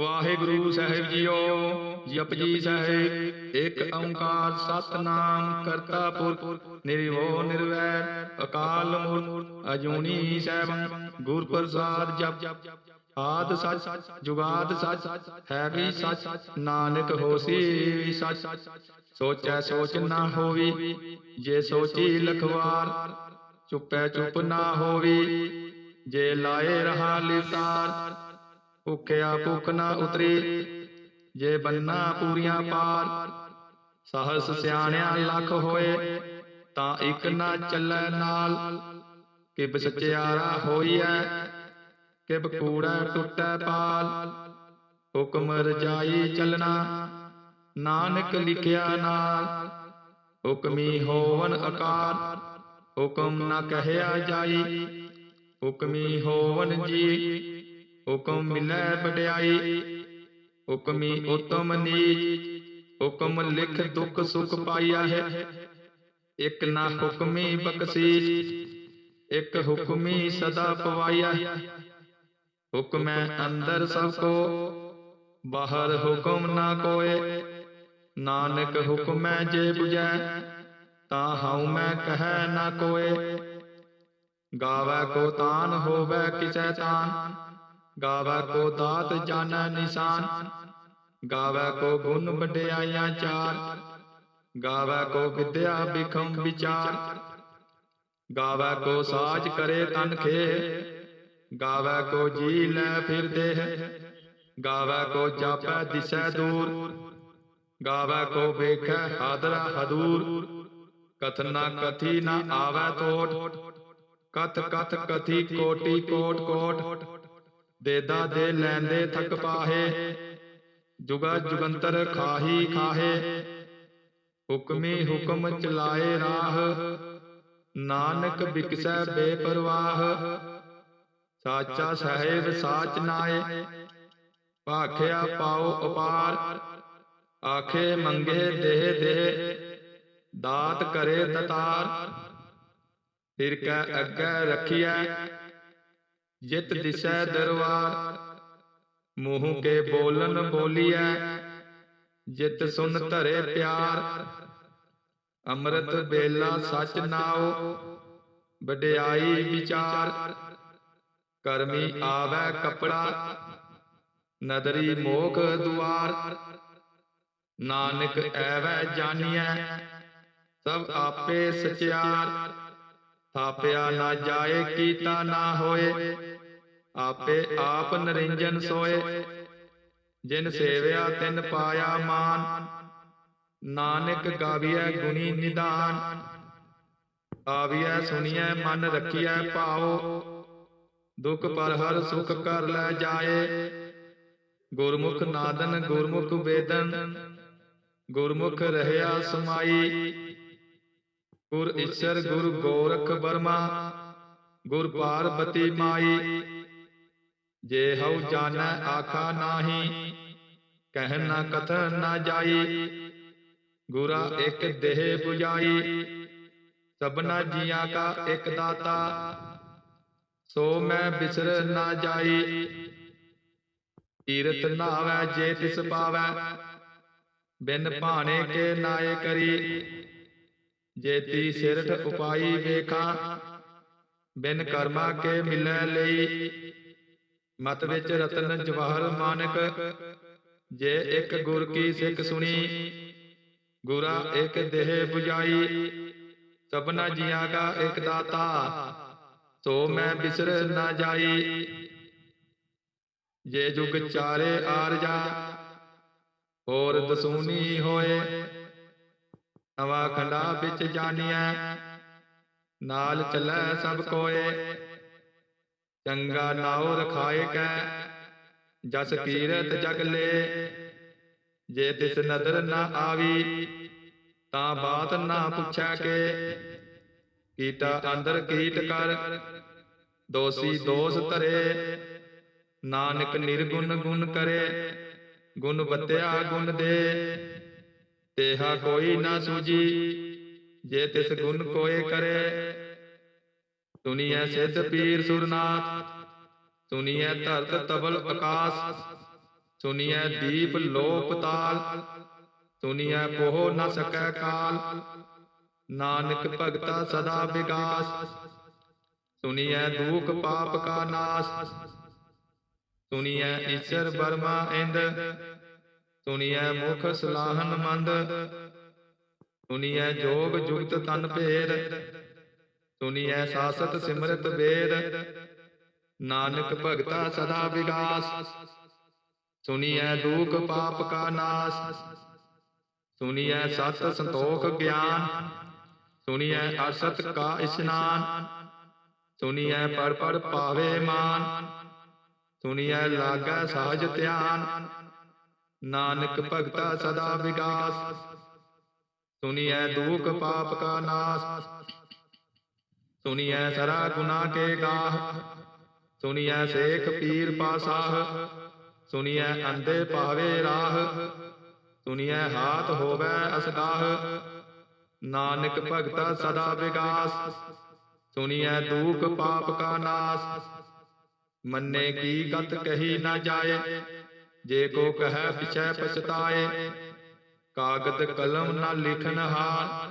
ਵਾਹਿਗੁਰੂ ਸਾਹਿਬ ਜੀਓ ਜਪਜੀ ਸਾਹਿਬ ਇੱਕ ਓੰਕਾਰ ਸਤਨਾਮ ਕਰਤਾ ਪੁਰਖ ਨਿਰਭਉ ਨਿਰਵੈਰ ਅਕਾਲ ਮੂਰਤ ਅਜੂਨੀ ਸੈਭੰ ਗੁਰ ਪ੍ਰਸਾਦ ਜਪ ਆਦ ਸੱਚ ਜੁਗਾਦ ਸੱਚ ਹੈ ਵੀ ਸੱਚ ਨਾਨਕ ਹੋਸੀ ਸੱਚ। ਸੋਚੈ ਸੋਚ ਨਾ ਹੋਵੀ ਜੇ ਸੋਚੀ ਲਖਵਾਰ ਚੁੱਪੈ ਚੁੱਪ ਨਾ ਹੋਵੀ ਜੇ ਲਾਏ ਰਹਾ ਲਿਵਤਾਰ ਭੁਖਿਆ ਭੁਖ ਨਾ ਉਤਰੀ, ਜੇ ਬੰਨਾ ਪੂਰੀਆਂ ਪਾਰ, ਸਹਸ ਸਿਆਣਿਆ ਲੱਖ ਹੋਏ, ਤਾਂ ਇੱਕ ਨਾ ਚੱਲੈ ਨਾਲ। ਕਿ ਸਚਿਆਰਾ ਹੋਈਐ, ਕਿਬ ਕੂੜਾ ਟੁੱਟੈ ਪਾਲ। ਹੁਕਮ ਰਜਾਈ ਚੱਲਣਾ, ਨਾਨਕ ਲਿਖਿਆ ਨਾਲ। ਹੁਕਮੀ ਹੋਵਨ ਆਕਾਰ ਹੁਕਮ ਨਾ ਕਹਿਆ ਜਾਈ। ਹੁਕਮੀ ਹੋਵਨ ਜੀ ਹੁਕਮ ਮਿਲੈ ਵਡਿਆਈ ਹੁਕਮੀ ਉਤਮ ਨੀਚ, ਹੁਕਮ ਲਿਖ ਦੁਖ ਸੁਖ ਪਾਈਆ ਹੈ। ਇਕ ਨਾ ਹੁਕਮੀ ਬਖਸ਼ੀਸ਼, ਇਕ ਹੁਕਮੀ ਸਦਾ ਪਵਾਈਆ ਹੁਕਮੈ ਅੰਦਰ ਸਭ ਕੋ, ਬਾਹਰ ਹੁਕਮ ਨਾ ਕੋਏ। ਨਾਨਕ ਹੁਕਮੈ ਜੇ 부ਜੈ ਤਾਂ ਹਉ ਮੈਂ ਕਹੈ ਨਾ ਕੋਏ। ਗਾਵੈ ਕੋ ਤਾਨ, ਹੋਵੈ ਕਿਸੈ ਤਾਨ। ਗਾਵੈ ਕੋ ਦਾਤ ਜਾਣੈ ਨਿਸ਼ਾਨ, ਗਾਵੈ ਕੋ ਗੁਣ ਵਡਿਆਈਆਂ ਚਾਰ, ਗਾਵੈ ਕੋ ਵਿਦਿਆ ਬਿਖਮ ਵਿਚਾਰ, ਗਾਵੈ ਕੋ ਸਾਜ ਕਰੇ ਤਨ ਖੇ ਗਾਵੈ ਕੋ ਜੀ ਲੈ ਫਿਰ ਦੇਹ, ਗਾਵੈ ਕੋ ਜਾਪੈ ਦਿਸੈ ਦੂਰ, ਗਾਵੈ ਕੋ ਵੇਖੈ ਹਾਦਰਾ ਹਦੂਰ ਕਥਨਾ ਕਥੀ ਨਾ ਆਵੈ ਤੋਟ, ਕਥ ਕਥ ਕਥੀ ਕੋਟੀ ਕੋਟ ਕੋਟ ਦੇਦਾ ਦੇ ਲੈਂਦੇ ਥਕ ਪਾਹੇ, ਜੁਗਾ ਜੁਗੰਤਰ ਖਾਹੀ ਖਾਹੇ। ਹੁਕਮੀ ਹੁਕਮ ਚਲਾਏ ਰਾਹ, ਨਾਨਕ ਬਿਕਸੈ ਬੇਪਰਵਾਹ। ਸਾਚਾ ਸਾਹਿਬ ਸਾਚ ਨਾਏ, ਭਾਖਿਆ ਪਾਉ ਅਪਾਰ। ਆਖੇ ਮੰਗੇ ਦੇਹ ਦੇਹ ਦਾਤ ਕਰੇ ਤਤਾਰ। ਫਿਰ ਕੈ ਅੱਗੇ ਰਖਿਐ ਜਿਤ ਦਿਸੈ ਦਰਬਾਰ ਮੂੰਹ ਕੇ ਬੋਲਨ ਬੋਲੀਐ। ਜਿਤ ਸੁਨ ਧਰੇ ਪਿਆਰ। ਅੰਮ੍ਰਿਤ ਬੇਲਾ ਸਚ ਨਾਉ ਵਡਿਆਈ ਵਿਚਾਰ। ਕਰਮੀ ਆਵੈ ਕਪੜਾ। ਨਦਰੀ ਮੋਖ ਦੁਆਰ। ਨਾਨਕ ਐਵੈ ਜਾਣੀਐ ਸਭ ਆਪੇ ਸਚਿਆਰ। ਥਾਪਿਆ ਨਾ ਜਾਏ ਕੀਤਾ ਨਾ ਹੋਏ। ਆਪੇ ਆਪ ਨਰਿੰਜਨ ਸੋਏ। ਜਿਨ ਸੇਵਿਆ ਤਿਨ ਪਾਇਆ ਮਾਨ। ਨਾਨਕ ਗਾਵੀਐ ਗੁਣੀ ਨਿਦਾਨ। ਆਵੀਐ ਸੁਣੀਐ ਮਨ ਰਖੀਐ ਭਾਉ ਦੁਖ ਪਰ ਹਰ ਸੁਖ ਕਰ ਲੈ ਜਾਏ। ਗੁਰਮੁਖ ਨਾਦਨ ਗੁਰਮੁਖ ਵੇਦਨ। ਗੁਰਮੁਖ ਰਹਿਆ ਸਮਾਈ। ਗੁਰ ਈਸ਼ਰ ਗੁਰ ਗੋਰਖ ਬਰਮਾ ਗੁਰ ਪਾਰਬਤੀ ਮਾਈ। ਜੇ ਹਉ ਜਾਣੈ ਆਖਾ ਨਾਹੀ ਕਹਿ ਨਾ ਕਥਨ ਨਾ ਜਾਈ। ਗੁਰਾ ਇੱਕ ਦੇਹ 부ਜਾਈ ਸਭਨਾ ਜੀਆਂ ਕਾ ਇੱਕ ਦਾਤਾ। ਸੋ ਮੈਂ ਬਿਸਰ ਨਾ ਜਾਈ। ਤੀਰਥ ਨਾਵੈ ਜੇ ਤਿਸ ਪਾਵੈ। ਬਿਨ ਭਾਣੇ ਕੇ ਨਾਏ ਕਰੀ। ਜੇਤੀ ਸਿਰਠ ਉਪਾਈ ਵੇਖਾਂ ਬਿਨ ਕਰਮਾ ਕੇ ਮਿਲੈ ਲਈ। ਮਤ ਵਿੱਚ ਰਤਨ ਜਵਾਹਰ ਮਾਨਕ। ਜੇ ਇੱਕ ਗੁਰ ਕੀ ਸਿੱਖ ਸੁਣੀ ਗੁਰਾ ਇੱਕ ਦੇਹ 부ਜਾਈ ਸਭਨਾ ਜੀਆਂ ਕਾ ਇੱਕ ਦਾਤਾ। ਸੋ ਮੈਂ ਬਿਸਰ ਨਾ ਜਾਈ। ਜੇ ਜੁਗ ਚਾਰੇ ਆਰਜਾ ਹੋਰ ਦਸੂਨੀ ਹੋਏ। ਨਵਾ ਖੰਡਾ ਵਿੱਚ ਜਾਣੀਐ। ਨਾਲ ਚੱਲੈ ਸਭ ਕੋਏ। ਚੰਗਾ ਨਾਉ ਰਖਾਏ ਕੈ ਜਸ ਕੀਰਤ ਜਗ ਲੈ। ਜੇ ਤਿਸ ਨਦਰ ਨਾ ਆਵੀ ਤਾਂ ਬਾਤ ਨਾ ਪੁੱਛੈ ਕੇ। ਕੀਟਾ ਅੰਦਰ ਕੀਟ ਕਰ। ਦੋਸੀ ਦੋਸ ਧਰੇ। ਨਾਨਕ ਨਿਰਗੁਣ ਗੁਣ ਕਰੇ। ਗੁਣ ਬਤਿਆ ਗੁਣ ਦੇ। ਤੇਹਾ ਕੋਈ ਨਾ ਸੂਜੀ ਜੇ ਤਿਸ ਗੁਣ ਕੋਏ ਕਰੇ। ਸੁਨੀਐ ਸਿੱਧ ਪੀਰ ਸੁਰਨਾਥ। ਸੁਨੀਐ ਧਰਤ ਤਬਲ ਆਕਾਸ ਸੁਨੀਐ ਦੀਪ ਲੋਪ ਤਾਲ ਸੁਨੀਐ ਪੋਹ ਨ ਸਕੈ ਕਾਲ। ਨਾਨਕ ਭਗਤਾ ਸਦਾ ਵਿਗਾਸ। ਸੁਨੀਐ ਦੂਖ ਪਾਪ ਕਾ ਨਾਸ। ਸੁਨੀਐ ਈਸ਼ਰ ਬਰਮਾ ਇੰਦ। ਸੁਨੀਐ ਮੁਖ ਸਲਾਹਨ ਮੰਦ। ਸੁਨੀਐ ਜੋਗ ਜੁਗਤ ਤਨ ਭੇਦ। ਸੁਨੀਐ ਸਾਸਤ ਸਿਮਰਤ ਵੇਦ ਨਾਨਕ ਭਗਤਾ ਸਦਾ ਵਿਗਾਸ ਸੁਨੀਐ ਦੂਖ ਪਾਪ ਕਾ ਨਾਸ ਸੁਨੀਐ ਸਤ ਸੰਤੋਖ ਗਿਆਨ ਸੁਨੀਐ ਅਸਤ ਕਾ ਇਸ਼ਨਾਨ ਸੁਨੀਐ ਪੜ ਪੜ ਪਾਵੇ ਮਾਨ ਸੁਨੀਐ ਲਾਗੈ ਸਹਜ ਧਿਆਨ ਨਾਨਕ ਭਗਤਾ ਸਦਾ ਵਿਗਾਸ ਸੁਨੀਐ ਦੂਖ ਪਾਪ ਕਾ ਨਾਸ ਸੁਨੀਐ ਸਰਾ ਗੁਨਾ ਕੇ ਗਾਹ ਸੁਨੀਐ ਸੇਖ ਪੀਰ ਪਾਸਾਹ ਸੁਨੀਐ ਅੰਦੇ ਪਾਵੇ ਰਾਹ ਸੁਨੀਐ ਹਾਥ ਹੋਵੇ ਅਸਗਾਹ ਨਾਨਕ ਭਗਤਾ ਸਦਾ ਵਿਗਾਸ ਸੁਨੀਐ ਦੂਖ ਪਾਪ ਕਾ ਨਾਸ, ਮੰਨੇ ਕੀ ਗਤ ਕਹੀ ਨਾ ਜਾਏ, ਜੇ ਕੋ ਕਹੈ ਪਿਛੈ ਪਛਤਾਏ, ਕਾਗਦ ਕਲਮ ਨਾ ਲਿਖਨ ਹਾਰ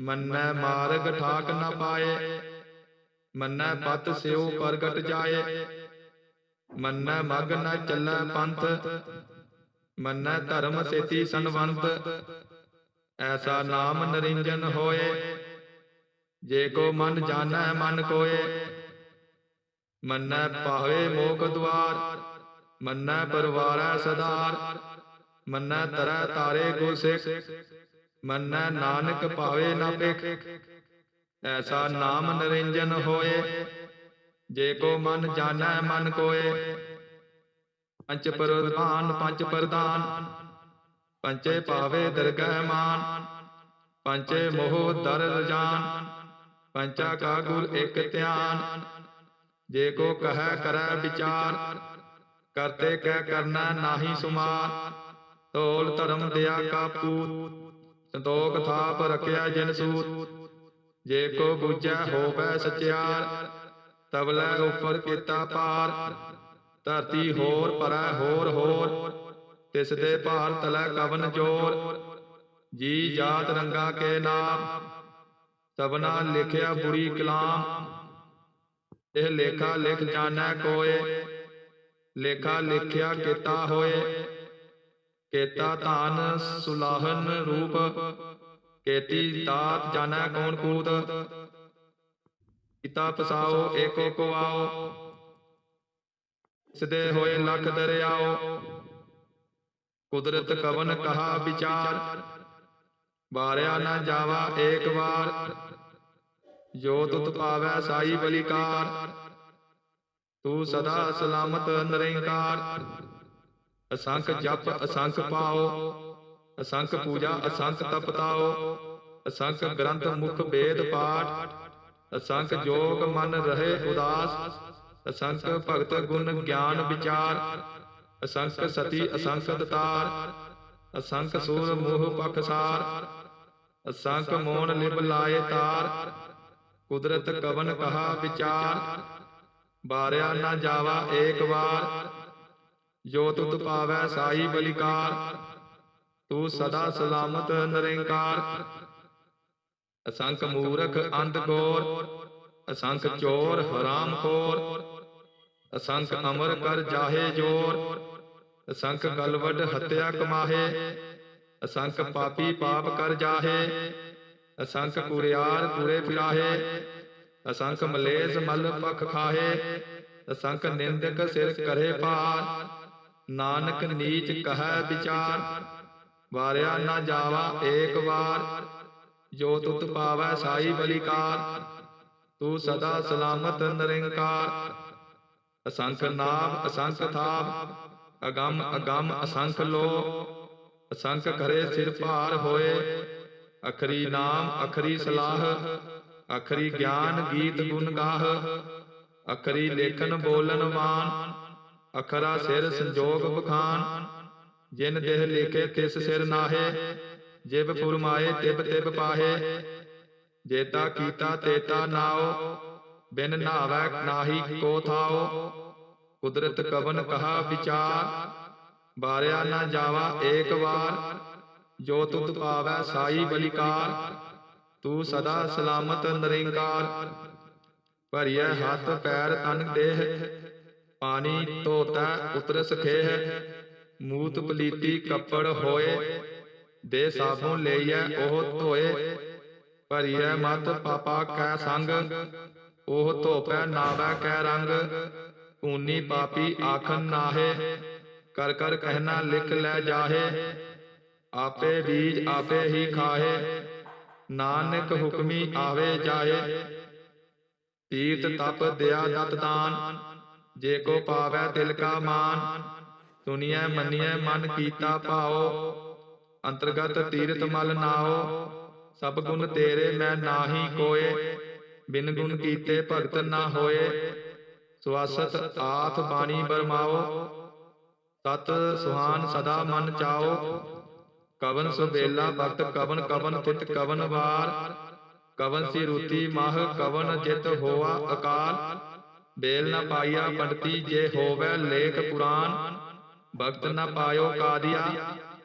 ਮੰਨੈ ਮਾਰਗ ਠਾਕ ਨ ਪਾਏ। ਮੰਨੈ ਪਤ ਸਿਉ ਪ੍ਰਗਟ ਜਾਏ। ਮੰਨੈ ਮਗ ਨ ਚੱਲੈ ਪੰਥ। ਮੰਨੈ ਧਰਮ ਸੇਤੀ ਸੰਵੰਤ। ਐਸਾ ਨਾਮ ਨਰਿੰਜਨ ਹੋਏ। ਜੇ ਕੋ ਮਨ ਜਾਣੈ ਮਨ ਕੋਏ। ਮੰਨੈ ਪਾਵੇ ਮੋਖ ਦੁਆਰ। ਮੰਨੈ ਪਰਵਾਰੈ ਸਦਾਰ ਮੰਨੈ ਤਰੈ ਤਾਰੇ ਗੁਰ ਸਿੱਖ ਮੰਨੈ ਨਾਨਕ ਭਾਵੇ ਨਾ ਭਿਖ। ਐਸਾ ਨਾਮ ਨਰਿੰਜਨ ਹੋਏ। ਜੇ ਕੋ ਮਨ ਜਾਣੈ ਮਨ ਕੋਏ। ਪੰਚ ਪ੍ਰਧਾਨ ਪੰਚ ਪ੍ਰਧਾਨ। ਪੰਚੇ ਪਾਵੇ ਦਰਗਹਿ ਮਾਨ। ਪੰਚੇ ਮੋਹ ਦਰ ਰਜਾਨ। ਪੰਚਾ ਕਾ ਗੁਰ ਇਕ ਧਿਆਨ। ਜੇ ਕੋ ਕਹੈ ਕਰੈ ਵਿਚਾਰ। ਕਰਤੇ ਕਹਿ ਕਰਨਾ ਨਾਹੀ ਸੁਮਾਰ ਤੋਲ ਧਰਮ ਦਿਆ ਕਾ ਪੂਤ। ਸੰਤੋਖ ਥਾਪ ਰਖਿਆ ਜਿਨ ਸੂਤ। ਜੇ ਕੋ ਬੁਝੈ ਹੋਵੈ ਸਚਿਆਰ ਤਬਲੇ ਉਪਰ ਕੀਤਾ ਪਾਰ ਧਰਤੀ ਹੋਰ ਪਰੈ ਹੋਰ ਹੋਰ, ਤਿਸ ਦੇ ਭਾਰ ਤਲੈ ਕਵਨ ਜੋਰ। ਜੀ ਜਾਤ ਰੰਗਾ ਕੇ ਨਾਮ ਸਭਨਾ ਲਿਖਿਆ ਬੁਰੀ ਕਲਾਮ। ਇਹ ਲੇਖਾ ਲਿਖ ਜਾਣੈ ਕੋਏ, ਲੇਖਾ ਲਿਖਿਆ ਕੀਤਾ ਹੋਏ। ਕੇਤਾ ਧਾਨ ਸੁਲਾਹਨ ਰੂਪ ਕੇਤੀ ਤਾਤ ਜਾਣੈ ਕੌਣ ਕੂਤ। ਪਿਤਾ ਪਸਾਓ ਏਕੋ ਕੋ ਆਓ। ਸਦੇ ਹੋਏ ਲਖ ਦਰਿਆਓ। ਕੁਦਰਤ ਕਵਨ ਕਹਾ ਵਿਚਾਰ। ਵਾਰਿਆ ਨਾ ਜਾਵਾ ਏਕ ਵਾਰ। ਜੋ ਤੁਤ ਪਾਵੈ ਸਾਈ ਬਲਿਕਾਰ। ਤੂੰ ਸਦਾ ਸਲਾਮਤ ਨਿਰੰਕਾਰ। ਅਸੰਖ ਜਪ ਅਸੰਖ ਪਾਓ ਅਸੰਖ ਪੂਜਾ ਅਸੰਖ ਤਪਤਾਓ ਅਸੰਖ ਗ੍ਰੰਥ ਮੁਖ ਵੇਦ ਪਾਠ ਅਸੰਖ ਜੋਗ ਮਨ ਰਹੇ ਉਦਾਸ ਅਸੰਖ ਭਗਤ ਗੁਣ ਗਿਆਨ ਵਿਚਾਰ ਅਸੰਖ ਸਤੀ ਅਸੰਖ ਦਤਾਰ ਅਸੰਖ ਸੂਰ ਮੋਹ ਪਖਸਾਰ ਅਸੰਖ ਮੋਨ ਲਿਬ ਲਾਏ ਤਾਰ ਕੁਦਰਤ ਕਵਨ ਕਹਾ ਵਿਚਾਰ ਬਾਰਿਆ ਨਾ ਜਾਵਾ ਏਕ ਵਾਰ ਜੋ ਤੁਤ ਪਾਵੈ ਸਾਈ ਬਲਿਕਾਰ ਤੂੰ ਸਦਾ ਸਲਾਮਤ ਨਿਰੰਕਾਰ। ਅਸੰਖ ਮੂਰਖ ਅੰਧ ਗੋਰ ਅਸੰਖ ਚੋਰ ਹਰਾਮ ਖੋਰ ਅਸੰਖ ਅਮਰ ਕਰ ਜਾਹੇ ਜੋਰ ਅਸੰਖ ਗਲਵਡ ਹੱਤਿਆ ਕਮਾਹੇ ਅਸੰਖ ਪਾਪੀ ਪਾਪ ਕਰ ਜਾਹੇ ਅਸੰਖ ਕੁਰਿਆਰ ਕੁਰੇ ਫਿਰਾਹੇ ਅਸੰਖ ਮਲੇਸ ਮਲ ਪਖ ਖਾਹੇ ਅਸੰਖ ਨਿੰਦਕ ਸਿਰ ਕਰੇ ਪਾਰ। ਨਾਨਕ ਨੀਚ ਕਹੈ ਵਿਚਾਰ, ਵਾਰਿਆ ਨਾ ਜਾਵਾ ਏਕ ਵਾਰ, ਜੋ ਤੁਤ ਪਾਵੈ ਸਾਈ ਬਲਿਕਾਰ, ਤੂੰ ਸਦਾ ਸਲਾਮਤ ਨਿਰੰਕਾਰ। ਅਸੰਖ ਨਾਭ ਅਸੰਖ ਥਾਪ, ਅਗੰਮ ਅਗੰਮ, ਅਸੰਖ ਲੋ ਅਸੰਖ ਕਰੇ ਸਿਰ ਭਾਰ ਹੋਏ, ਅਖਰੀ ਨਾਮ, ਅਖਰੀ ਸਲਾਹ, ਅਖਰੀ ਗਿਆਨ ਗੀਤ ਗੁਣ ਗਾਹ, ਅਖਰੀ ਲੇਖਨ ਬੋਲਨ ਮਾਨ ਅਖਰਾ ਸਿਰ ਸੰਜੋਗ ਬਖਾਨ, ਜਿਨ ਦੇਹ ਲੇਖੇ ਤਿਸ ਸਿਰ ਨਾਹੇ ਜਿਬ ਫੁਰਮਾਏ ਤਿਬ ਤਿਬ ਪਾਹੇ। ਜੇਤਾ ਕੀਤਾ ਤੇਤਾ ਨਾਉ, ਬਿਨ ਨਾਵੈ ਨਾਹੀ ਕੋ ਥਾਓ ਕੁਦਰਤ ਕਵਨ ਕਹਾ ਵਿਚਾਰ, ਬਾਰਿਆ ਨਾ ਜਾਵਾ ਏਕ ਵਾਰ। ਜੋ ਤੁਧ ਪਾਵੈ ਸਾਈ ਬਲਿਕਾਰ, ਤੂੰ ਸਦਾ ਸਲਾਮਤ ਨਰਿੰਕਾਰ। ਭਰੀਐ ਹੱਥ ਪੈਰ ਤਨ ਦੇਹ ਪਾਣੀ ਧੋਤਾ ਉਤਰਸ ਖੇਹ ਮੂਤ ਪਲੀਤੀ ਕੱਪੜ ਹੋਏ। ਦੇ ਸਾਬੂ ਲਈਐ ਉਹ ਧੋਏ। ਭਰੀਐ ਮਤ ਪਾਪਾ ਕੈ ਸੰਗ। ਉਹ ਧੋਪੈ ਨਾਵੈ ਕੈ ਰੰਗ। ਊਨੀ ਪਾਪੀ ਆਖਨ ਨਾਹੇ। ਕਰ ਕਰ ਕਹਿਣਾ ਲਿਖ ਲੈ ਜਾਹੇ। ਆਪੇ ਬੀਜ ਆਪੇ ਹੀ ਖਾਹੇ। ਨਾਨਕ ਹੁਕਮੀ ਆਵੇ ਜਾਹੇ। ਤੀਰਥ ਤਪ ਦਿਆ ਦਤ ਦਾਨ। ਜੇ ਕੋ ਪਾਵੈ ਤਿਲ ਕਾ ਮਾਨ, ਸੁਣੀਐ, ਮੰਨੀਐ, ਮਨ ਕੀਤਾ ਭਾਉ, ਅੰਤਰਗਤ ਤੀਰਥ ਮਲ ਨਾਓ ਸਭ ਗੁਣ ਤੇਰੇ ਮੈਂ ਨਾਹੀ ਕੋਏ, ਬਿਨ ਗੁਣ ਕੀਤੇ ਭਗਤ ਨਾ ਹੋਏ, ਸੁਆਸਤ ਆਥ ਬਾਣੀ ਬਰਮਾਓ ਤਤ ਸੁਹਾਨ ਸਦਾ ਮਨ ਚਾਓ ਕਵਨ ਸੁਬੇਲਾ ਭਗਤ ਕਵਨ ਕਵਨ ਤਿਤ ਕਵਨ ਵਾਰ, ਕਵਨ ਸੀ ਰੂਤੀ ਮਾਹ ਕਵਨ ਜਿਤ ਹੋਆ ਅਕਾਲ ਬੇਲ ਨ ਪਾਇਆ ਪੰਡਤੀ ਜੇ ਹੋਵੇ ਲੇਖ ਕੁਰਾਨ। ਭਗਤ ਨ ਪਾਇਓ ਕਾਦੀਆ,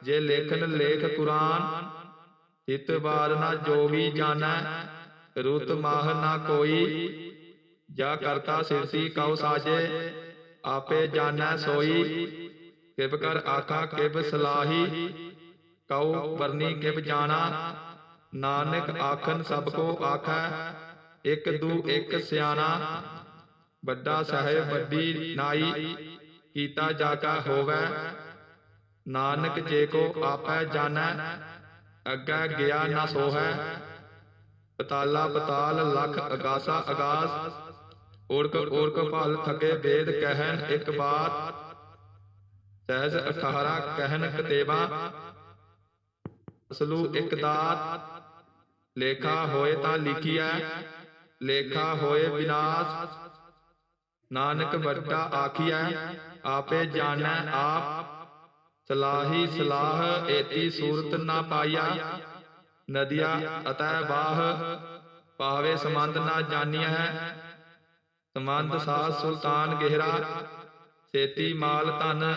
ਜੇ ਲੇਖਨ ਲੇਖ ਕੁਰਾਨ। ਹਿਤ ਬਾਰ ਨਾ ਜੋਗੀ ਜਾਣੈ, ਰੁਤ ਮਾਹ ਨਾ ਕੋਈ। ਜਾ ਕਰਤਾ ਸਿਰਸੀ ਕਉ ਸਾਜੇ, ਆਪੇ ਜਾਣੈ ਸੋਈ। ਕਿਬ ਕਰ ਆਖਾ ਕਿਬ ਸਲਾਹੀ, ਕਉ ਵਰਨੀ ਕਿਬ ਜਾਣਾ। ਨਾਨਕ ਆਖਨ ਸਭ ਕੋ ਆਖੈ, ਇਕ ਦੂ ਇਕ ਸਿਆਣਾ। ਵੱਡਾ ਸਾਹਿਬ ਵੱਡੀ ਨਾਈ ਕੀਤਾ ਜਾਕਾ ਹੋਵੇ। ਨਾਨਕ ਜੇ ਕੋ ਆਪੈ ਜਾਣੈ ਅੱਗੇ ਗਿਆ ਨਾ ਸੋਹੈ। ਪਤਾਲਾ ਪਤਾਲ ਲਖ ਅਗਾਸਾ ਅਗਾਸ ਓੜਕ ਓੜਕ ਭਲ ਥਕੇ ਵੇਦ ਕਹਿਨ ਇੱਕ ਬਾਤ। ਸਹਿਜ 18 ਕਹਿਨ ਕਤੇਵਾ ਅਸਲੂ ਇੱਕ ਦਾਤ। ਲੇਖਾ ਹੋਏ ਤਾਂ ਲਿਖੀਐ। ਲੇਖਾ ਹੋਏ ਵਿਨਾਸ਼ ਨਾਨਕ ਵੱਡਾ ਆਖੀਐ ਆਪੇ ਜਾਣੈ ਆਪ। ਸਲਾਹੀ ਸਲਾਹ ਏਤੀ ਸੂਰਤ ਨਾ ਪਾਇਆ ਨਦੀਆ ਅਤੈ ਬਾਹ ਪਾਵੇ ਸਮੰਦ ਨਾ ਜਾਣੀਐ। ਸਮੰਦ ਸਾਸ ਸੁਲਤਾਨ ਗਹਿਰਾ। ਸੇਤੀ ਮਾਲ ਧਨ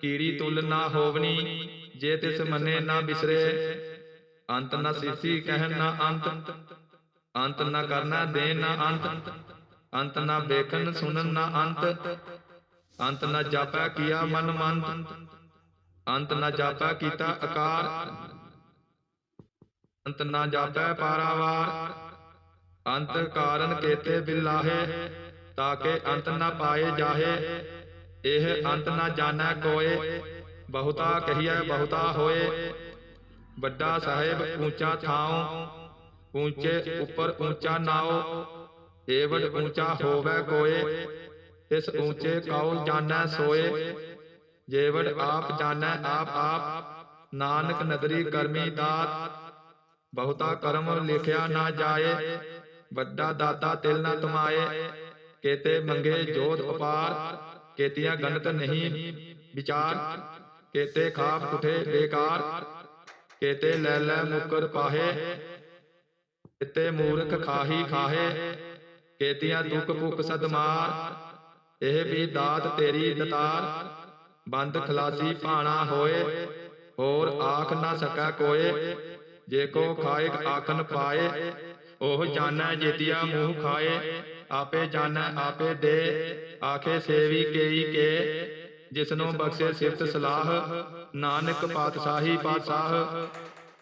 ਕੀੜੀ ਤੁਲ ਨਾ ਹੋਵਨੀ ਜੇ ਤਿਸ ਮੰਨੇ ਨਾ ਬਿਸਰੇ ਅੰਤ ਨਾ ਸਿਸੀ ਕਹਿਨ ਨਾ ਅੰਤ। ਅੰਤ। ਨਾ ਕਰਨਾ ਦੇ ਨਾ ਅੰਤ। ਅੰਤ ਨਾ ਵੇਖਣ, ਸੁਣਨ ਨਾ ਅੰਤ। ਅੰਤ ਨਾ ਜਾਪੈ ਕੀਆ ਮਨ ਮੰਤ ਅੰਤ ਨਾ ਜਾਪੈ ਕੀਤਾ ਆਕਾਰ ਅੰਤ ਨਾ ਜਾਪੈ ਪਾਰਾਵਾਰ। ਅੰਤ ਕਾਰਨ ਕੇਤੇ ਬਿਲਾਹੇ ਤਾਕੇ ਅੰਤ ਨਾ ਪਾਏ ਜਾਹੇ। ਇਹ ਅੰਤ ਨਾ ਜਾਣੈ ਕੋਏ, ਬਹੁਤਾ ਕਹੀਐ, ਬਹੁਤਾ ਹੋਏ। ਵੱਡਾ ਸਾਹਿਬ ਉੱਚਾ ਥਾਉ ਉੱਚੇ ਉੱਪਰ ਉੱਚਾ ਨਾਉ। ਏਵਡ ਉੱਚਾ ਹੋਵੇ ਕੋਏ ਇਸ ਉੱਚੇ ਕਉ ਜਾਣੈ ਸੋਏ। ਜੇਵਡ ਆਪ ਜਾਣੈ ਆਪ ਆਪ ਨਾਨਕ ਨਦਰੀ ਕਰਮੀ ਦਾਤ। ਬਹੁਤਾ ਕਰਮ ਲਿਖਿਆ ਨਾ ਜਾਏ ਵੱਡਾ ਦਾਤਾ ਤਿਲ ਨਾ ਤੁਮਾਏ। ਕੇਤੇ ਮੰਗੇ ਜੋਤ ਉਪਾਰ ਕੇਤੀਆਂ ਗਣਤ ਨਹੀਂ ਵਿਚਾਰ। ਕੇਤੇ ਖਾਪ ਉਠੇ ਬੇਕਾਰ ਕੇਤੇ ਲੈ ਲੈ ਮੁਕਰ ਪਾਹੇ। ਕੇਤੇ ਮੂਰਖ ਖਾਹੀ। ਖਾਹੇ। ਕੇਤੀਆਂ ਦੁੱਖ ਭੁੱਖ ਸਦਮਾਰ ਇਹ ਵੀ ਦਾਤ ਤੇਰੀ ਦਤਾਰ। ਬੰਦ ਖਲਾਸੀ ਭਾਣਾ ਹੋਏ। ਹੋਰ ਆਖ ਨਾ ਸਕੈ ਕੋਏ। ਜੇ ਕੋ ਖਾਇਕ ਆਖਨ ਪਾਏ, ਉਹ ਜਾਣੈ ਜੇਤੀਆ ਮੂੰਹ ਖਾਏ। ਆਪੇ ਜਾਣੈ, ਆਪੇ ਦੇ। ਆਖੇ ਸੇਵੀ ਕੇਈ ਕੇ। ਜਿਸਨੂੰ ਬਖਸ਼ੇ ਸਿਫਤ ਸਲਾਹ, ਨਾਨਕ ਪਾਤਸ਼ਾਹੀ ਪਾਤਸ਼ਾਹ।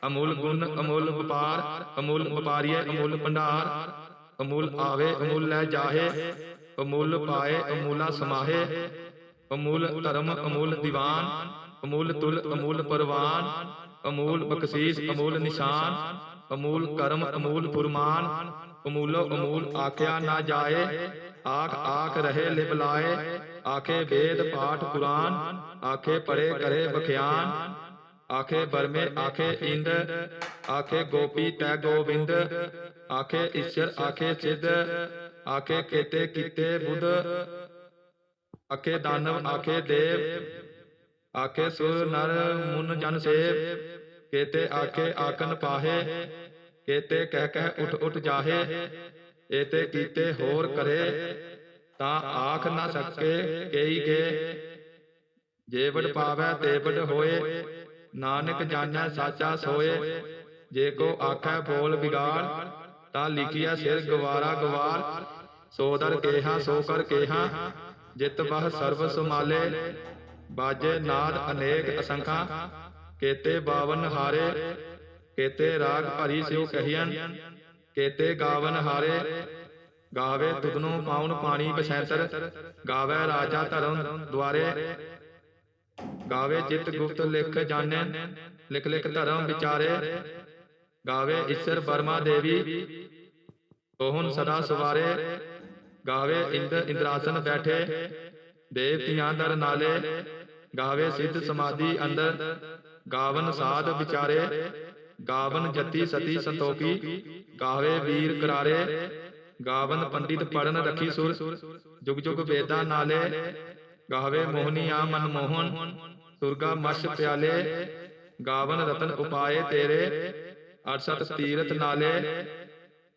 ਅਮੁੱਲ ਗੁਣ, ਅਮੁੱਲ ਵਪਾਰ। ਅਮੁੱਲ ਵਪਾਰੀਏ, ਅਮੁੱਲ ਭੰਡਾਰ। ਅਮੁੱਲ ਆਵੇ ਅਮੁੱਲ ਲੈ ਜਾਹੇ ਅਮੁੱਲ ਪਾਏ ਅਮੁੱਲਾ ਸਮਾਹੇ ਅਮੁੱਲ ਧਰਮ ਅਮੁੱਲ ਦੀਵਾਨ ਅਮੁੱਲ ਤੁਲ ਅਮੁੱਲ ਪਰਵਾਨ ਅਮੂਲ ਬਖਸ਼ੀਸ ਅਮੂਲ ਨਿਸ਼ਾਨ ਅਮੂਲ ਕਰਮ ਅਮੂਲ ਫੁਰਮਾਨ ਅਮੂਲੋ ਅਮੂਲ ਆਖਿਆ ਨਾ ਜਾਏ ਆਖ ਆਖ ਰਹੇ ਲਿਵ ਲਾਏ ਆਖੇ ਵੇਦ ਪਾਠ ਕੁਰਾਨ ਆਖੇ ਪੜੇ ਕਰੇ ਬਖਿਆਨ ਆਖੇ ਬਰਮੇ ਆਖੇ ਇੰਦ ਆਖੇ ਗੋਪੀ ਤੈ ਗੋਬਿੰਦ ਆਖੇ ਈਸ਼ਰ ਆਖੇ ਸਿੱਧ ਆਖੇ ਕੇਤੇ ਕੀਤੇ ਬੁੱਧ ਆਖੇ ਦਾਨਵ ਆਖੇ ਦੇਵ ਆਖੇ ਸੁਰ ਨਰ ਮੁਨ ਜਨ ਸੇਵ ਕੇਤੇ ਆਖੇ ਆਕਨ ਪਾਹੇ ਕੇਤੇ ਕਹਿ ਕਹਿ ਉਠ ਉਠ ਜਾਹੇ ਏਤੇ ਕੀਤੇ ਹੋਰ ਕਰੇ ਤਾਂ ਆਖ ਨਾ ਸਕੇ ਕਈ ਕੇ ਜੇਵੜ ਪਾਵੈ ਤੇਵੜ ਹੋਏ ਨਾਨਕ ਜਾਣੈ ਸਾਚਾ ਸੋਏ। ਜੇ ਕੋ ਆਖੈ ਬੋਲ ਵਿਗਾੜ ਤਾਂ ਲਿਖਿਆ ਸਿਰ ਗਵਾਰਾ ਗਵਾਰ ਸੋ ਦਰ ਕੇਹਾ ਸੋ ਕਰ ਕੇਹਾ। ਜਿਤ ਬਹ ਸਰਬ ਸੁਮਾਲੇ ਬਾਜੇ ਨਾਦ ਅਨੇਕ ਅਸੰਖਾ। ਕੇਤੇ ਬਾਵਨ ਹਾਰੇ। ਕੇਤੇ ਰਾਗ ਭਰੀ ਸਿਉ ਕਹੀਆਂ ਕੇਤੇ ਗਾਵਨ ਹਾਰੇ। ਗਾਵੇ ਤੁਧਨੋ ਪਾਉਨ ਪਾਣੀ ਬਸੈਂਤਰ ਗਾਵੇ ਰਾਜਾ ਧਰਮ ਦੁਆਰੇ। ਗਾਵੇ ਚਿਤ ਗੁਪਤ ਲਿਖ ਜਾਣੈ, ਲਿਖ ਲਿਖ ਧਰਮ ਵਿਚਾਰੇ। ਗਾਵੇ ਈਸ਼ਰ ਬਰਮਾ ਦੇਵੀ ਕੋਹਨ ਸਦਾ ਸਵਾਰੇ। ਗਾਵੇ ਇੰਦਰ ਇੰਦਰਾਸਨ ਬੈਠੇ, ਦੇਵਤਿਆਂ ਦਰ ਨਾਲੇ। ਗਾਵੇ ਸਿੱਧ ਸਮਾਧੀ ਅੰਦਰ, ਗਾਵਨ ਸਾਧ ਵਿਚਾਰੇ। ਗਾਵਨ ਜਤੀ ਸਤੀ ਸੰਤੋਖੀ, ਗਾਵੇ ਵੀਰ ਕਰਾਰੇ। ਗਾਵਨ ਪੰਡਿਤ ਪੜਨ ਰਖੀ ਸੁਰ, ਜੁਗ ਜੁਗ ਵੇਦਾਂ ਨਾਲੇ। ਗਾਵੇ ਮੋਹਨੀਆ ਮਨ ਮੋਹਨ ਸੁਰਗਾ ਮਸ਼ ਪਿਆਲੇ, ਗਾਵਨ ਰਤਨ ਉਪਾਏ ਤੇਰੇ ਅਰਸਤ ਤੀਰਥ ਨਾਲੇ,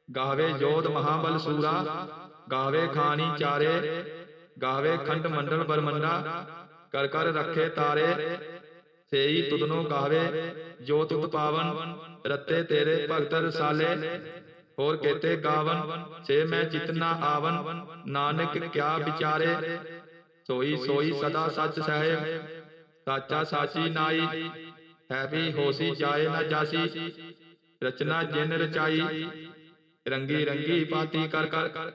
ਗਾਵੇ ਜੋਧ ਮਹਾਬਲ ਸੂਰਾ, ਗਾਵੇ ਖਾਣੀ ਚਾਰੇ, ਗਾਵੇ ਖੰਡ ਮੰਡਲ ਬਰਮੰਡਾ, ਕਰ ਕਰ ਰੱਖੇ ਤਾਰੇ, ਸੇਈ ਤੁਧਨੋ ਗਾਵੇ ਜੋ ਤੁਧ ਪਾਵਨ, ਰੱਤੇ ਤੇਰੇ ਭਗਤ ਰਸਾਲੇ, ਹੋਰ ਕੇਤੇ ਗਾਵਨ, ਸੇ ਮੈਂ ਚਿਤਨਾ ਆਵਨ, ਨਾਨਕ ਕਿਆ ਵਿਚਾਰੇ ਸੋਈ ਸੋਈ ਸਦਾ ਸੱਚ ਸਹਿਬ। ਸਾਚਾ ਸਾਚੀ ਨਾਈ, ਹੈ ਵੀ ਹੋਸੀ ਜਾਏ ਨਾ ਜਾਸੀ। ਰਚਨਾ ਜਿਨ ਰਚਾਈ, ਰੰਗੀ ਰੰਗੀ ਪਾਤੀ ਕਰ ਕਰ।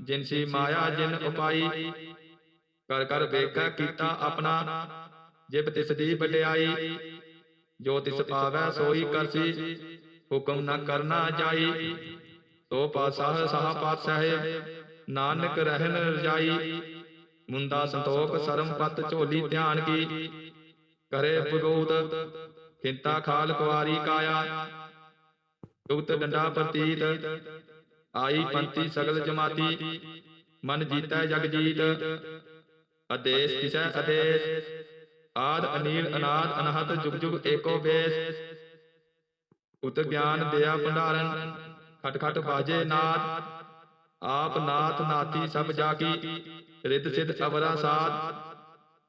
ਜਿਨਸੀ ਮਾਇਆ ਜਿਨ ਉਪਾਈ, ਕਰ ਕਰ ਵੇਖੈ ਕੀਤਾ ਆਪਣਾ। ਜਿਬ ਤਿਸ ਦੀ ਵਡਿਆਈ, ਜੋ ਤਿਸ ਪਾਵੈ ਸੋਈ ਕਰਸੀ। ਹੁਕਮ ਨਾ ਕਰਨਾ ਜਾਈ, ਸੋ ਪਾਸਾਹ ਸਾਹ ਪਾਤਸ਼ਾਹ ਨਾਨਕ ਰਹਿਨ ਰਜਾਈ। ਮੁੰਦਾ ਸੰਤੋਖ, ਸਰਮ ਝੋਲੀ ਧਿਆਨ ਕੀ? ਕਰੇ ਬਗੂਤ, ਖਿੰਤਾ ਖਾਲ ਕੁਆਰੀ ਕਾਇਆ। ਜੁਗਤ ਡੰਡਾ ਪ੍ਰਤੀਤ, ਆਈ ਪੰਤੀ ਸਗਲ ਜਮਾਤੀ। ਮਨ ਜੀਤੈ ਜਗ ਜੀਤ, ਆਦੇਸ਼ ਕਿਸੈ ਆਦੇਸ਼। ਆਦ ਅਨੀਲ ਅਨਾਦ ਅਨਹਤ ਜੁਗ ਜੁਗ ਏਕੋ ਬੇਸ ਉਤ ਗਿਆਨ ਦਿਆ ਭੰਡਾਰਨ, ਖਟ ਖਟ ਬਾਜੇ ਨਾਦ। ਆਪ ਨਾਥ ਨਾਤੀ ਸਭ ਜਾਗੀ। ਰਿੱਧ ਸਿੱਧ ਅਵਰਾ ਸਾਧ,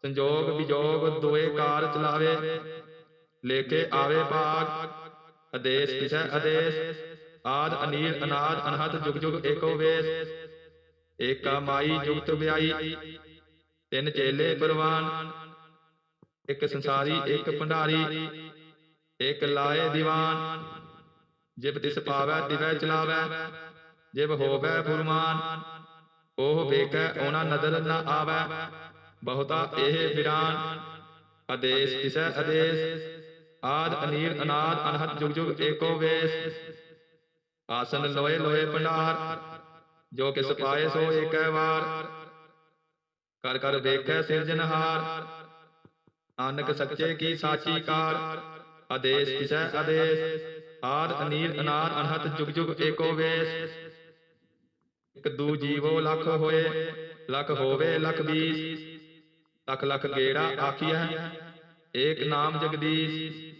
ਸੰਜੋਗ ਵਿਜੋਗ ਦੋਏ ਕਾਰ ਚਲਾਵੇ ਲੇਕੇ ਆਵੇ ਭਾਗ, ਆਦੇਸ਼ ਕਿਸੈ ਆਦੇਸ਼, ਆਦ ਅਨੀਲ ਅਨਾਦ ਅਨਹਤ ਜੁਗ ਜੁਗ ਏਕੋ ਵੇਸ, ਏਕਾ ਮਾਈ ਜੁਗਤ ਵਿਆਈ ਤਿੰਨ ਚੇਲੇ ਪਰਵਾਨ, ਇੱਕ ਸੰਸਾਰੀ, ਇੱਕ ਭੰਡਾਰੀ, ਇੱਕ ਲਾਏ ਦੀਵਾਨ, ਜਿਬ ਤਿਸ ਪਾਵੈ ਤਿਵੈ ਚਲਾਵੈ, ਜਿਬ ਹੋਵੈ ਫੁਰਮਾਨ ਉਹ ਵੇਖੈ ਉਹਨਾਂ ਨਦਰ ਨ ਆਵੈ। ਬਹੁਤਾ ਇਹ ਵਿਰਾਨ। ਆਦੇਸ਼ ਤਿਸੈ ਆਦੇਸ਼। ਆਦ ਅਨੀਰ ਅਨਾਦ ਅਨਹਤ ਜੁਗ ਜੁਗ ਏਕੋ ਵੇਸ। ਆਸਨ ਲੋਏ ਲੋਏ ਭੰਡਾਰ ਜੋ ਕਿਸ ਪਾਏ ਸੋ ਏਕੈ ਵਾਰ। ਕਰ ਕਰ ਵੇਖੈ ਸਿਰਜਨਹਾਰ ਨਾਨਕ ਸੱਚੇ ਕੀ ਸਾਚੀ ਕਾਰ। ਆਦੇਸ਼ ਕਿਸੈ ਆਦੇਸ਼। ਆਦ ਅਨੀਰ ਅਨਾਦ ਅਨਹਤ ਜੁਗ ਜੁਗ ਏਕੋ ਵੇਸ। ਇਕ ਦੂ ਜੀਵੋ ਲਖ ਹੋਏ ਲਖ ਹੋਵੇ ਲਖ ਬੀਸ ਲਖ ਲਖ ਗੇੜਾ ਆਖੀਐ। ਏਕ ਨਾਮ ਜਗਦੀਸ਼।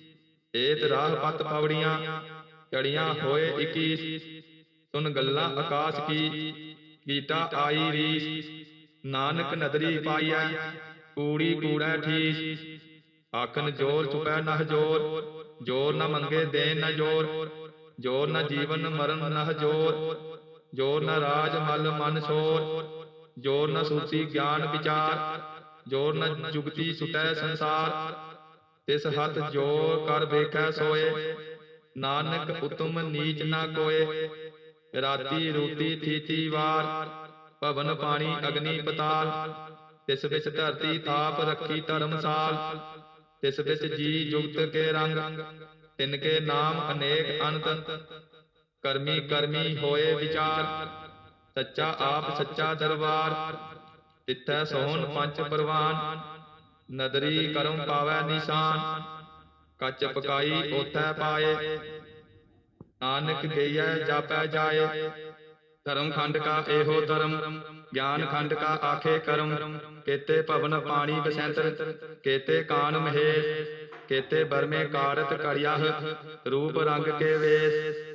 ਏਤ ਰਾਹ ਪਤ ਪਵੜੀਆਂ ਚੜੀਆਂ ਹੋਏ 21 ਸੁਨ ਗੱਲਾਂ ਆਕਾਸ਼ ਕੀ। ਕੀਟਾ ਆਈ ਰੀਸ। ਨਾਨਕ ਨਦਰੀ ਪਾਈਐ। ਕੂੜੀ ਕੂੜੈ ਠੀਸ। ਆਖਨ ਜੋਰ ਚੁਪੈ ਨਹ ਜੋਰ। ਜੋਰ। ਨ ਮੰਗੇ ਦੇਨ ਨ ਜੋਰ। ਜੋਰ। ਨ ਜੀਵਨ ਮਰਨ ਨਹ ਜੋਰ। ਜੋਰ ਨ ਰਾਜ ਮਲ ਮਨ ਸੋਰ ਜੋਰ ਨ ਸੂਤੀ ਗਿਆਨ ਵਿਚਾਰ ਜੋਰ ਨ ਜੁਗਤੀ ਸੁਟੈ ਸੰਸਾਰ। ਤਿਸ ਹੱਥ ਜੋਰ ਕਰ ਵੇਖੈ ਸੋਏ ਨਾਨਕ ਉਤਮ ਨੀਚ ਨਾ ਕੋਏ। ਰਾਤੀ ਰੋਟੀ ਥੀਤੀ ਵਾਰ ਭਵਨ ਪਾਣੀ ਅਗਨੀ ਪਤਾਲ। ਤਿਸ ਵਿੱਚ ਧਰਤੀ ਤਾਪ ਰੱਖੀ ਧਰਮਸਾਲ ਤਿਸ ਵਿੱਚ ਜੀ ਜੁਗਤ ਕੇ ਰੰਗ ਤਿਨ ਕੇ ਨਾਮ ਅਨੇਕ ਅਨੰਤ ਕਰਮੀ ਕਰਮੀ ਹੋਏ ਵਿਚਾਰ। ਸੱਚਾ ਆਪ ਸੱਚਾ ਦਰਬਾਰ। ਤਿੱਥੈ ਸੋਹਣ ਪੰਜ ਪਰਵਾਨ। ਨਦਰੀ ਕਰਮ ਪਾਵੈ ਨਿਸ਼ਾਨ। ਕੱਚ ਪਕਾਈ ਓਥੈ ਪਾਏ। ਨਾਨਕ ਗਈਐ ਜਾਪੈ ਜਾਏ। ਧਰਮ ਖੰਡ ਕਾ ਇਹੋ ਧਰਮ। ਗਿਆਨ ਖੰਡ ਕਾ ਆਖੇ ਕਰਮ। ਕੇਤੇ ਭਵਨ ਪਾਣੀ ਬਸੰਤਰ। ਕੇਤੇ ਕਾਨ ਮਹੇਸ਼। ਕੇਤੇ ਬਰਮੇ ਕਾਰਤ ਕਰਿਆਹ। ਰੂਪ ਰੰਗ ਕੇ ਵੇਸ।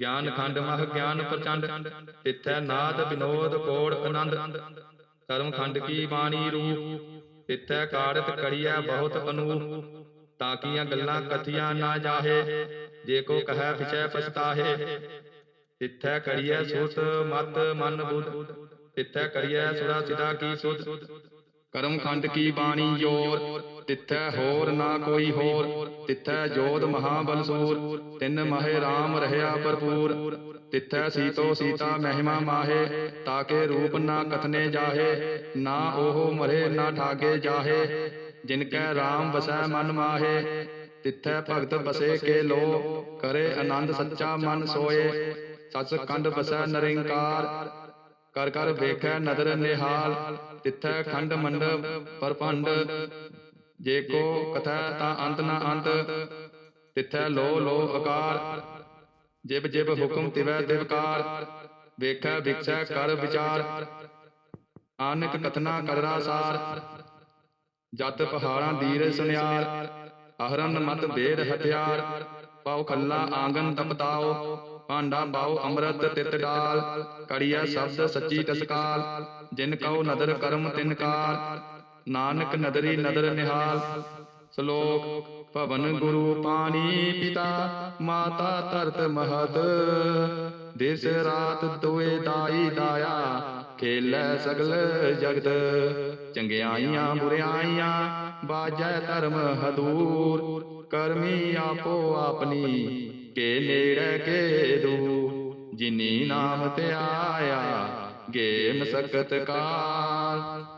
ਗਿਆਨ ਖੰਡ ਮਹ ਗਿਆਨ ਪ੍ਰਚੰਡ ਤਿੱਥੈ ਨਾਦ ਵਿਨੋਦ ਕੋੜ ਆਨੰਦ। ਧਰਮ ਖੰਡ ਕੀ ਬਾਣੀ ਰੂਪ? ਤਿੱਥੈ ਕਾੜਤ ਕਰੀਐ ਬਹੁਤ ਅਨੂਪ। ਤਾਕੀਆਂ ਗੱਲਾਂ ਕਥੀਆਂ ਨਾ ਜਾਹੇ? ਜੇ ਕੋ ਕਹੈ ਵਿਚੈ ਪਛਤਾਹੇ? ਤਿੱਥੈ ਕਰੀਐ ਸੁਤ ਮਤ ਮਨ ਬੁੱਧ। ਤਿੱਥੈ ਕਰੀਐ ਸੁਰਾ ਸਿਦਾ ਕੀ ਸੁਧ। ਕਰਮ ਖੰਡ ਕੀ ਬਾਣੀ ਜੋਰ? ਤਿੱਥੈ ਹੋਰ ਨਾ ਕੋਈ ਹੋਰ, ਤਿੱਥੈ ਜੋਧ ਮਹਾਬਲਸੂਰ ਤਿੰਨ ਮਹੇ RAM ਰਹਿਆ ਭਰਪੂਰ। ਤਿੱਥੈ ਸੀਤੋ ਸੀਤਾ ਮਹਿਮਾ ਮਾਹੇ, ਤਾਕੇ ਰੂਪ ਨਾ ਕਥਨੇ ਜਾਹੇ, ਨਾ ਉਹ ਮਰੇ ਨਾ ਠਾਗੇ ਜਾਹੇ। ਜਿਨ ਕੈ RAM ਵਸੈ ਮਨ ਮਾਹੇ, ਤਿੱਥੈ ਭਗਤ ਬਸੇ ਕੇ ਲੋ, ਕਰੇ ਆਨੰਦ ਸੱਚਾ ਮਨ ਸੋਏ। ਸਚ ਕੰਡ ਵਸੈ ਨਰਿੰਕਾਰ, ਕਰ ਕਰ ਵੇਖੈ ਨਦਰ ਨਿਹਾਲ। ਤਿੱਥੈ ਖੰਡ ਮੰਡ ਪਰਪੰਡ ਜੇ ਕੋ ਕਥੈ ਤਾਂ ਅੰਤ ਨਾ ਅੰਤ ਤਿੱਥੈ ਲੋ ਲੋ ਆਕਾਰ ਜਿਬ ਜਿਬ ਹੁਕਮ ਤਿਵੈ ਤਿਵਕਾਰ ਵੇਖੈ ਵਿਖਸੈ ਕਰ ਵਿਚਾਰ। ਆਨਕ ਕਥਨਾ ਕਰਰਾ ਸਾਰ। ਜਤ ਪਹਾੜਾਂ ਦੀਰ ਸੁਨਿਆਰ। ਅਹਰਨ ਮਤ ਬੇਦ ਹਥਿਆਰ। ਪਾਉ ਖੱਲਾ ਆਂਗਨ ਤਪਤਾਓ। ਭਾਂਡਾ ਪਾਉ ਅੰਮ੍ਰਿਤ ਤਿਤ ਡਾਲ ਕੜੀਆ ਸ਼ਬਦ ਸੱਚੀ ਤਸਕਾਲ। ਜਿਨ ਕਉ ਨਦਰ ਕਰਮ ਤਿਨ ਕਾਲ ਨਾਨਕ ਨਦਰੀ ਨਦਰ ਨਿਹਾਲ। ਸ਼ਲੋਕ ਭਵਨ ਗੁਰੂ ਪਾਣੀ ਪਿਤਾ ਮਾਤਾ ਧਰਤ ਮਹਤ। ਦਿਸ ਰਾਤ ਦੁਏ ਦਾਈ ਦਾਇਆ। ਖੇਲੇ ਸਗਲ ਜਗਤ। ਚੰਗਿਆਈਆਂ ਬੁਰਿਆਈਆਂ ਬਾਜੈ ਧਰਮ ਹਦੂਰ। ਕਰਮੀ ਆਪੋ ਆਪਣੀ ਕੇ ਨੇੜੇ ਕੇ ਦੂਰ। ਜਿਨੀ ਨਾਮ ਤੇ ਆਇਆ ਗੇ ਮਸਕਤ ਕਾਲ।